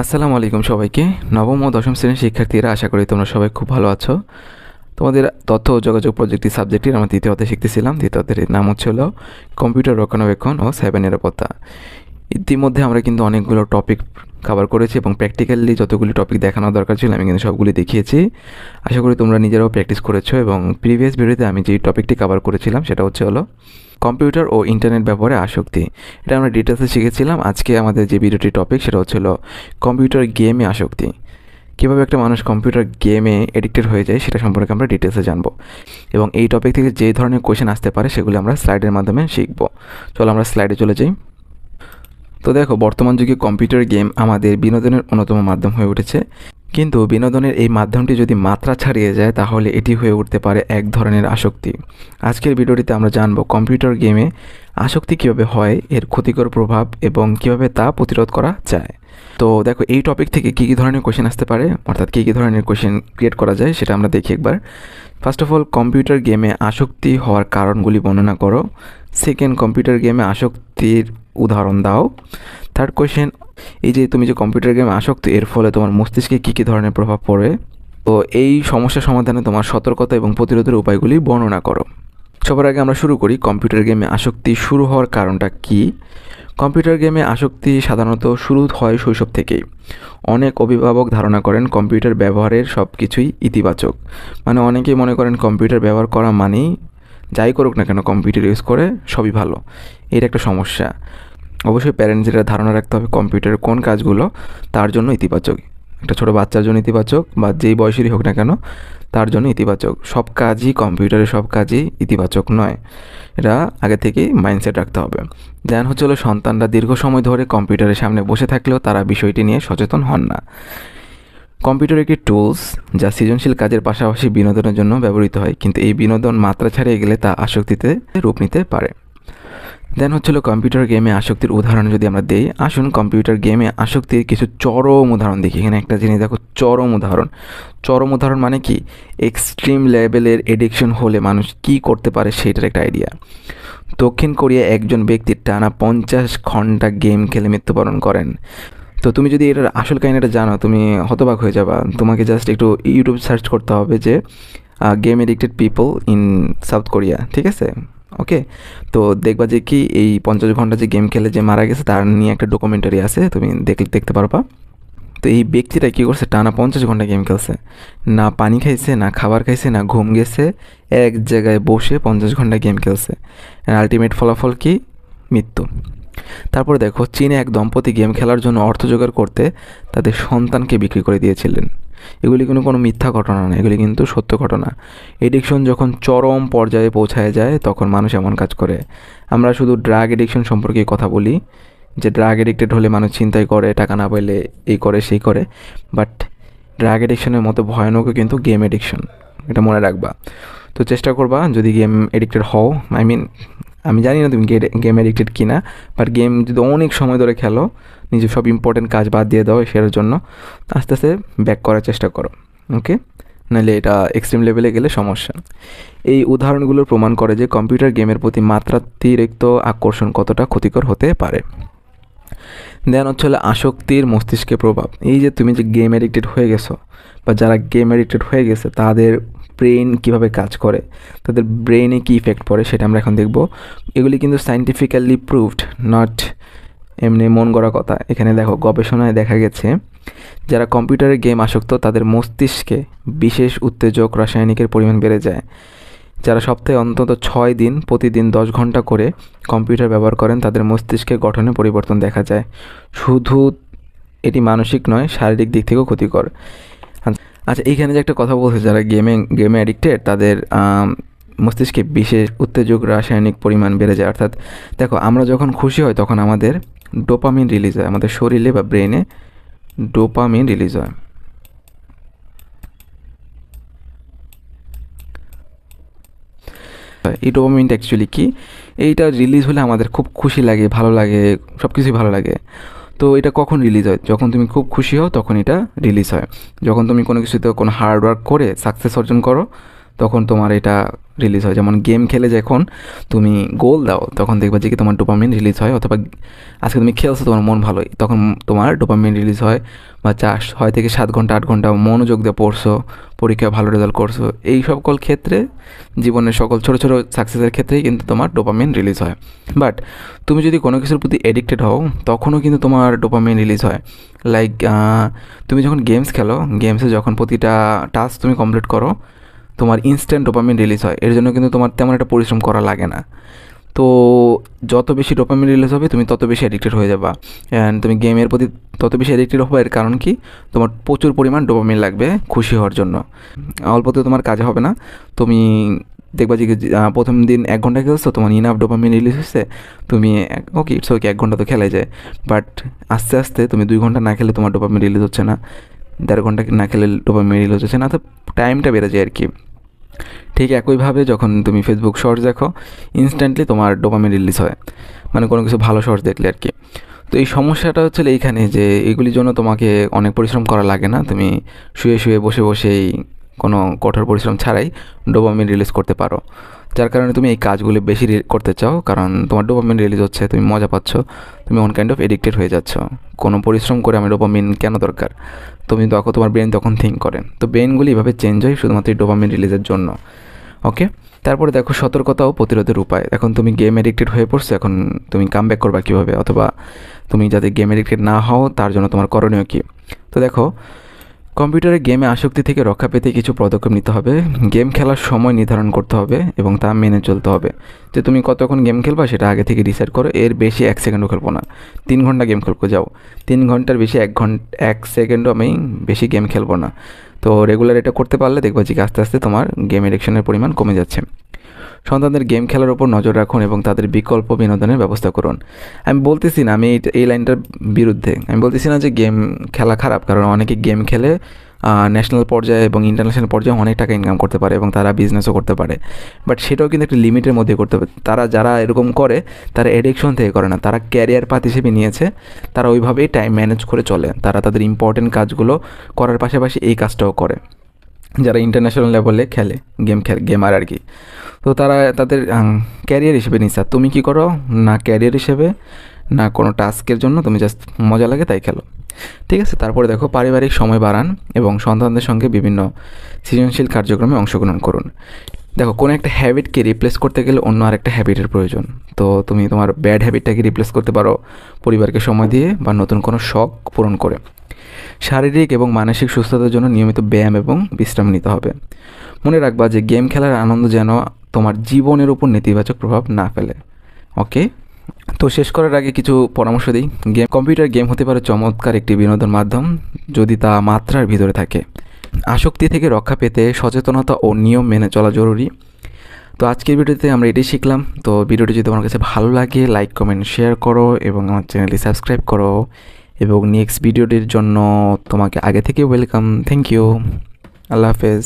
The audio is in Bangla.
আসসালামু আলাইকুম সবাইকে। নবম ও দশম শ্রেণির শিক্ষার্থীরা, আশা করি তোমরা সবাই খুব ভালো আছো। তোমাদের তথ্য ও যোগাযোগ প্রযুক্তি সাবজেক্টটির আমরা দ্বিতীয়তে শিখতেছিলাম। দ্বিতীয়তের নাম হচ্ছে হলো, কম্পিউটার রক্ষণাবেক্ষণ ও সাইবার নিরাপত্তা। ইতিমধ্যে আমরা কিন্তু অনেকগুলো টপিক কভার করেছি এবং প্র্যাকটিক্যালি যতগুলি টপিক দেখানো দরকার ছিল, আমি কিন্তু সবগুলি দেখিয়েছি। আশা করি তোমরা নিজেরাও প্র্যাকটিস করেছ এবং প্রিভিয়াস ভিডিওতে আমি যে টপিকটি কভার করেছিলাম, সেটা হচ্ছে হলো কম্পিউটার ও ইন্টারনেট ব্যবহারে আসক্তি। এটা আমরা ডিটেলসে শিখেছিলাম। আজকে আমাদের যে ভিডিওটি টপিক সেটা হচ্ছে হলো কম্পিউটার গেমে আসক্তি। কীভাবে একটা মানুষ কম্পিউটার গেমে এডিক্টেড হয়ে যায়, সেটা সম্পর্কে আমরা ডিটেলসে জানব। এবং এই টপিক থেকে যে ধরনের কোয়েশ্চেন আসতে পারে, সেগুলো আমরা স্লাইডের মাধ্যমে শিখব। চলো আমরা স্লাইডে চলে যাই। তো দেখো, বর্তমান যুগে কম্পিউটার গেম আমাদের বিনোদনের অন্যতম মাধ্যম হয়ে উঠেছে। কিন্তু বিনোদনের এই মাধ্যমটি যদি মাত্রা ছাড়িয়ে যায়, তাহলে এটি হয়ে উঠতে পারে এক ধরনের আসক্তি। আজকের ভিডিওটিতে আমরা জানব কম্পিউটার গেমে আসক্তি কীভাবে হয়, এর ক্ষতিকর প্রভাব এবং কীভাবে তা প্রতিরোধ করা যায়। তো দেখো, এই টপিক থেকে কী কী ধরনের কোয়েশ্চেন আসতে পারে, অর্থাৎ কী কী ধরনের কোয়েশ্চেন ক্রিয়েট করা যায়, সেটা আমরা দেখি একবার। ফার্স্ট অফ অল কম্পিউটার গেমে আসক্তি হওয়ার কারণগুলি বর্ণনা করো। সেকেন্ড কম্পিউটার গেমে আসক্তির উদাহরণ দাও। থার্ড কোয়েশ্চেন এই যে তুমি যে কম্পিউটার গেমে আসক্ত, এর ফলে তোমার মস্তিষ্কে কী কী ধরনের প্রভাব পড়ে? তো এই সমস্যা সমাধানে তোমার সতর্কতা এবং প্রতিরোধের উপায়গুলি বর্ণনা করো। সবার আগে আমরা শুরু করি কম্পিউটার গেমে আসক্তি শুরু হওয়ার কারণটা কি? কম্পিউটার গেমে আসক্তি সাধারণত শুরু হয় শৈশব থেকেই। অনেক অভিভাবক ধারণা করেন কম্পিউটার ব্যবহারের সব কিছুই ইতিবাচক। মানে অনেকেই মনে করেন কম্পিউটার ব্যবহার করা মানেই যাই করুক না কেন কম্পিউটার ইউজ করে সবই ভালো। এর একটা সমস্যা। অবশ্যই প্যারেন্টসের ধারণা রাখতে হবে কম্পিউটারের কোন কাজগুলো তার জন্য ইতিবাচক। একটা ছোটো বাচ্চার জন্য ইতিবাচক বা যেই বয়সেরই হোক না কেন, তার জন্য ইতিবাচক। সব কাজই কম্পিউটারের সব কাজই ইতিবাচক নয়। এটা আগে থেকেই মাইন্ডসেট রাখতে হবে। দেন হচ্ছে হলো সন্তানরা দীর্ঘ সময় ধরে কম্পিউটারের সামনে বসে থাকলেও তারা বিষয়টি নিয়ে সচেতন হন না। কম্পিউটার একটি টুলস যা সৃজনশীল কাজের পাশাপাশি বিনোদনের জন্য ব্যবহৃত হয়, কিন্তু এই বিনোদন মাত্রা ছাড়িয়ে গেলে তা আসক্তিতে রূপ নিতে পারে। দেন হচ্ছিল কম্পিউটার গেমে আসক্তির উদাহরণ যদি আমরা দিই, আসুন কম্পিউটার গেমে আসক্তির কিছু চরম উদাহরণ দেখি। এখানে একটা জিনিস দেখো, চরম উদাহরণ। চরম উদাহরণ মানে কি? এক্সট্রিম লেভেলের এডিকশন হলে মানুষ কি করতে পারে সেটার একটা আইডিয়া দক্ষিণ কোরিয়া একজন ব্যক্তির টানা পঞ্চাশ ঘণ্টা গেম খেলে মৃত্যুবরণ করেন। তো তুমি যদি এটার আসল কাহিনীটা জানো, তুমি হতবাক হয়ে যাবা। তোমাকে জাস্ট একটু ইউটিউব সার্চ করতে হবে যে game addicted people in South Korea ঠিক আছে? ওকে তো দেখবা যে কি এই পঞ্চাশ ঘণ্টা যে গেম খেলে যে মারা গেছে, তার নিয়ে একটা ডকুমেন্টারি আছে, তুমি দেখলে দেখতে পারবা। তো এই ব্যক্তিটা কী করছে, টানা পঞ্চাশ ঘণ্টা গেম খেলছে। না পানি খাইছে, না খাবার খাইছে, না ঘুম গেছে, এক জায়গায় বসে পঞ্চাশ ঘণ্টা গেম খেলছে। আলটিমেট ফলাফল কি? মৃত্যু। তারপর দেখো, চীনে এক দম্পতি গেম খেলার জন্য অর্থ জোগাড় করতে তাদের সন্তানকে বিক্রি করে দিয়েছিলেন। এগুলি কোনো কোনো মিথ্যা ঘটনা না, এগুলি কিন্তু সত্য ঘটনা। এডিকশন যখন চরম পর্যায়ে পৌঁছায় যায়, তখন মানুষ এমন কাজ করে। আমরা শুধু ড্রাগ এডিকশন সম্পর্কে কথা বলি। যে ড্রাগ এডিক্টেড হলে মানুষ চিন্তাই করে, টাকা না পাইলে এই করে, সেই করে। বাট ড্রাগ এডিকশনের মতো ভয়ানকও কিন্তু গেম এডিকশন, এটা মনে রাখবা। তো চেষ্টা করবা, যদি গেম এডিক্টেড হও, আই মিন আমি জানি না তুমি গেম এডিক্টেড কিনা বাট গেম যদি অনেক সময় ধরে খেলো নিজের সব ইম্পর্টেন্ট কাজ বাদ দিয়ে দাও সেটার জন্য, আস্তে আস্তে ব্যাক করার চেষ্টা করো ওকে নাহলে এটা এক্সট্রিম লেভেলে গেলে সমস্যা এই উদাহরণগুলো প্রমাণ করে যে কম্পিউটার গেমের প্রতি মাত্রাতিরিক্ত আকর্ষণ কতটা ক্ষতিকর হতে পারে। দেন হচ্ছে হলো আসক্তির মস্তিষ্কে প্রভাব। এই যে তুমি যে গেম এডিক্টেড হয়ে গেছো, বা যারা গেম এডিক্টেড হয়ে গেছে, তাদের ব্রেন কীভাবে কাজ করে, তাদের ব্রেনে কী ইফেক্ট পড়ে সেটা আমরা এখন দেখব। এগুলি কিন্তু সাইন্টিফিক্যালি প্রুভড নট এমনি মন গড়া কথা। এখানে দেখো, গবেষণায় দেখা গেছে, যারা কম্পিউটারের গেম আসক্ত, তাদের মস্তিষ্কে বিশেষ উত্তেজক, রাসায়নিকের পরিমাণ বেড়ে যায়। যারা সপ্তাহে অন্তত ছয় দিন, প্রতিদিন দশ ঘণ্টা করে কম্পিউটার ব্যবহার করেন, তাদের মস্তিষ্কে গঠনে পরিবর্তন দেখা যায়। শুধু এটি মানসিক নয়, শারীরিক দিক থেকেও ক্ষতিকর। আচ্ছা এইখানে যে একটা কথা বলছে, যারা গেমে গেমে অ্যাডিক্টেড তাদের মস্তিষ্কে বিশেষ উত্তেজক, রাসায়নিক পরিমাণ বেড়ে যায়। অর্থাৎ দেখো, আমরা যখন খুশি হয় তখন আমাদের ডোপামিন রিলিজ হয়। আমাদের শরীরে বা ব্রেনে ডোপামিন রিলিজ হয়। এই ডোপামিনটা অ্যাকচুয়ালি কি? এইটা রিলিজ হলে আমাদের খুব খুশি লাগে, ভালো লাগে সব কিছুই ভালো লাগে। তো এটা কখন রিলিজ হয়? যখন তুমি খুব খুশি হও, তখন এটা রিলিজ হয়। যখন তুমি কোনো কিছুতে কোনো হার্ড ওয়ার্ক করে সাকসেস অর্জন করো তখন তোমার এটা রিলিজ হয়। যেমন গেম খেলে যখন তুমি গোল দাও, তখন দেখবা যে কি তোমার ডোপামিন রিলিজ হয় অথবা আজকে তুমি খেলছো, তোমার মন ভালোই। তখন তোমার ডোপামিন রিলিজ হয় বা চার, ছয় থেকে সাত ঘণ্টা, আট ঘণ্টা মনোযোগ দিয়ে পড়ছো, পরীক্ষায় ভালো রেজাল্ট করছ। এই সকল ক্ষেত্রে, জীবনের সকল ছোটো ছোটো সাকসেসের ক্ষেত্রেই কিন্তু তোমার ডোপামিন রিলিজ হয়। বাট তুমি যদি কোনো কিছুর প্রতি এডিক্টেড হও, তখনও কিন্তু তোমার ডোপামিন রিলিজ হয়। লাইক তুমি যখন গেমস খেলো গেমসে যখন প্রতিটা টাস্ক তুমি কমপ্লিট করো তোমার ইনস্ট্যান্ট ডোপামিন রিলিজ হয়। এর জন্য কিন্তু তোমার তেমন একটা পরিশ্রম করা লাগে না। তো যত বেশি ডোপামিন রিলিজ হবে, তুমি তত বেশি অ্যাডিক্টেড হয়ে যাবা। অ্যান্ড তুমি গেমের প্রতি তত বেশি অ্যাডিক্টেড হবে, এর কারণ কি? তোমার প্রচুর পরিমাণ ডোপামিন লাগবে খুশি হওয়ার জন্য। অল্পতে তোমার কাজ হবে না। তুমি দেখবা যে প্রথম দিন এক ঘণ্টা খেলছো, তোমার ইনাফ ডোপামিন রিলিজ হচ্ছে তুমি ওকে ইটস ওকে এক ঘণ্টা তো খেলাই যায়। বাট আস্তে আস্তে তুমি দুই ঘণ্টা না খেলে তোমার ডোপামিন রিলিজ হচ্ছে না। দেড় ঘণ্টা না খেলে ডোপামিন রিলিজ হচ্ছে না তো টাইমটা বেড়ে যায় আর কি। ঠিক একইভাবে যখন তুমি ফেসবুক শর্টস দেখো ইনস্ট্যান্টলি তোমার ডোপামিন রিলিজ হয়। মানে কোনো কিছু ভালো শর্টস দেখলে আর কি। তো এই সমস্যাটা হচ্ছে এইখানে যে এগুলির জন্য তোমাকে অনেক পরিশ্রম করা লাগে না। তুমি শুয়ে শুয়ে বসে বসেই কোনো কঠোর পরিশ্রম ছাড়াই ডোপামিন রিলিজ করতে পারো। যার কারণে তুমি এই কাজগুলি বেশি করতে চাও, কারণ তোমার ডোপামিন রিলিজ হচ্ছে, তুমি মজা পাচ্ছ, তুমি অন কাইন্ড অফ এডিক্টেড হয়ে যাচ্ছ। কোনো পরিশ্রম করে আমি ডোপামিন কেন দরকার? তুমি তখন তোমার ব্রেন তখন থিঙ্ক করে। তো ব্রেনগুলি এভাবে চেঞ্জ হয় শুধুমাত্র ডোপামিন রিলিজের জন্য। ওকে তারপরে দেখো, সতর্কতা ও প্রতিরোধের উপায়। এখন তুমি গেম এডিক্টেড হয়ে পড়ছো, এখন তুমি কাম ব্যাক করবা কীভাবে? অথবা তুমি যাতে গেম এডিক্টেড না হও, তার জন্য তোমার করণীয় কী? তো দেখো কম্পিউটারে গেমে আসক্তি থেকে রক্ষা পেতে কিছু পদক্ষেপ নিতে হবে। গেম খেলার সময় নির্ধারণ করতে হবে এবং তা মেনে চলতে হবে। যে তুমি কতক্ষণ গেম খেলবা সেটা আগে থেকে ডিসাইড করো। এর বেশি এক সেকেন্ডও খেলব না। তিন ঘণ্টা গেম খেলব, যাও। তিন ঘণ্টার বেশি এক ঘণ্টা এক সেকেন্ডও আমি বেশি গেম খেলব না। তো রেগুলার এটা করতে পারলে দেখবা যে আস্তে আস্তে তোমার গেম এডিকশনের পরিমাণ কমে যাচ্ছে। সন্তানদের গেম খেলার ওপর নজর রাখুন এবং তাদের বিকল্প বিনোদনের ব্যবস্থা করুন। আমি বলতেছি না, আমি এই লাইনটার বিরুদ্ধে। আমি বলতেছি না যে গেম খেলা খারাপ, কারণ অনেকে গেম খেলে ন্যাশনাল পর্যায়ে এবং ইন্টারন্যাশনাল পর্যায়ে অনেক টাকা ইনকাম করতে পারে এবং তারা বিজনেসও করতে পারে। বাট সেটাও কিন্তু একটা লিমিটের মধ্যে করতে পারে। তারা যারা এরকম করে, তারা এডিকশন থেকে করে না। তারা ক্যারিয়ার পাত হিসেবে নিয়েছে। তারা ওইভাবেই টাইম ম্যানেজ করে চলে। তারা তাদের ইম্পর্টেন্ট কাজগুলো করার পাশাপাশি এই কাজটাও করে। যারা ইন্টারন্যাশনাল লেভেলে খেলে গেম খেল গেমার আর কি। তো তারা তাদের ক্যারিয়ার হিসেবে নিচ্ছে তুমি কী করো? না ক্যারিয়ার হিসেবে, না কোনো টাস্কের জন্য। তুমি জাস্ট মজা লাগে তাই খেলো। ঠিক আছে, তারপরে দেখো পারিবারিক সময় বাড়ান এবং সন্তানদের সঙ্গে বিভিন্ন সৃজনশীল কার্যক্রমে অংশগ্রহণ করুন। দেখো, কোনো একটা হ্যাবিটকে রিপ্লেস করতে গেলে অন্য আরেকটা হ্যাবিটের প্রয়োজন। তো তুমি তোমার ব্যাড হ্যাবিটটাকে রিপ্লেস করতে পারো পরিবারকে সময় দিয়ে বা নতুন কোনো শখ পূরণ করে। শারীরিক এবং মানসিক সুস্থতার জন্য নিয়মিত ব্যায়াম এবং বিশ্রাম নিতে হবে। মনে রাখবা যে গেম খেলার আনন্দ যেন তোমার জীবনের উপর নেতিবাচক প্রভাব না ফেলে। ওকে তো শেষ করার আগে কিছু পরামর্শ দিই। গেম, কম্পিউটার গেম হতে পারে চমৎকার একটি বিনোদন মাধ্যম, যদি তা মাত্রার ভিতরে থাকে। আসক্তি থেকে রক্ষা পেতে সচেতনতা ও নিয়ম মেনে চলা জরুরি। তো আজকের ভিডিওতে আমরা এটাই শিখলাম। তো ভিডিওটি যদি তোমার কাছে ভালো লাগে লাইক কমেন্ট শেয়ার করো এবং আমার চ্যানেলটি সাবস্ক্রাইব করো এবং নেক্সট ভিডিওটির জন্য তোমাকে আগে থেকে ওয়েলকাম থ্যাংক ইউ আল্লাহ হাফেজ।